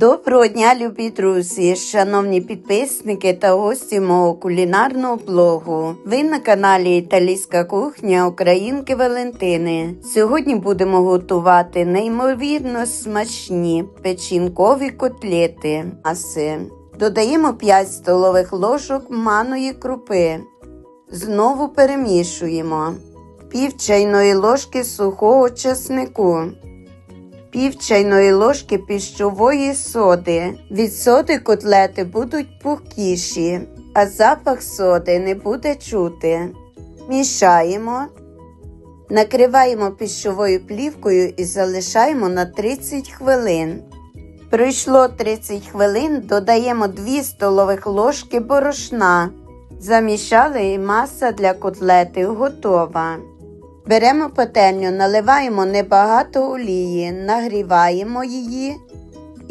Доброго дня, любі друзі, шановні підписники та гості мого кулінарного блогу. Ви на каналі Італійська кухня Українки Валентини. Сьогодні будемо готувати неймовірно смачні печінкові котлети. Маси. Додаємо 5 столових ложок маної крупи. Знову перемішуємо. Пів чайної ложки сухого чеснику пів чайної ложки піщової соди. Від соди котлети будуть пухкіші, а запах соди не буде чути. Мішаємо, накриваємо піщовою плівкою і залишаємо на 30 хвилин. Пройшло 30 хвилин, додаємо 2 столових ложки борошна. Замішали і маса для котлети готова. Беремо пательню, наливаємо небагато олії, нагріваємо її,